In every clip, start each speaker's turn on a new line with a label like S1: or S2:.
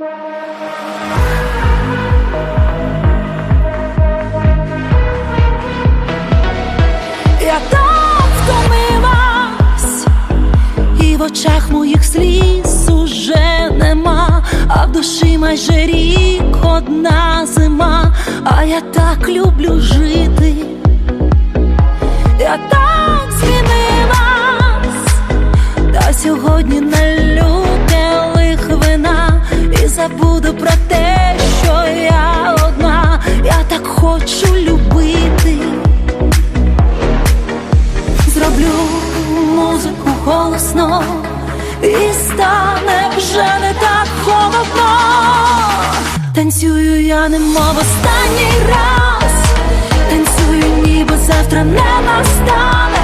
S1: Я так втомилась, і в очах моїх сліз уже нема, а в душі майже рік одна зима, а я так люблю жити, я так забуду про те, що я одна, я так хочу любити. Зроблю музику голосно і стане вже не так холодно. Танцюю я немов останній раз, танцюю, ніби завтра не настане.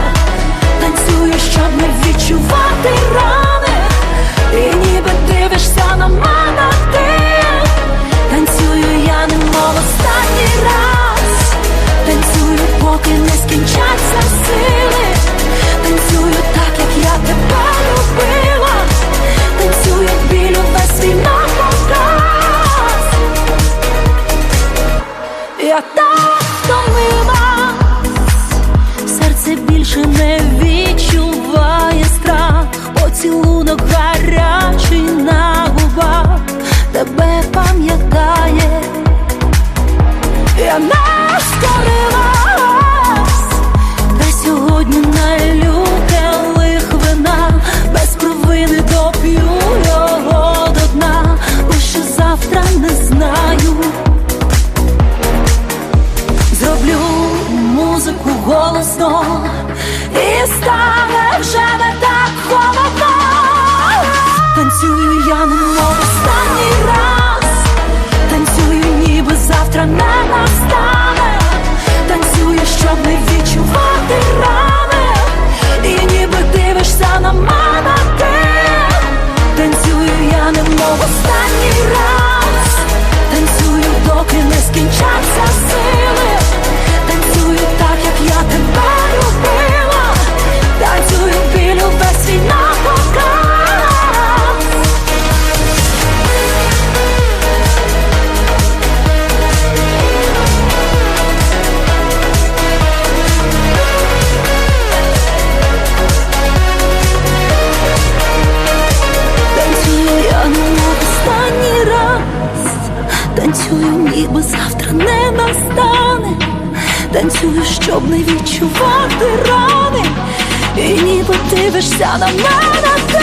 S1: Я так втомилась, серце більше не Я останній раз, танцюю, ніби завтра не настане. Танцюю, щоб не відчувати рани, і ніби дивишся на мене ти. Танцюю я немов останній раз, танцюю, доки не скінчаться танцюю, ніби завтра не настане. Танцюю, щоб не відчувати рани, і ніби дивишся на мене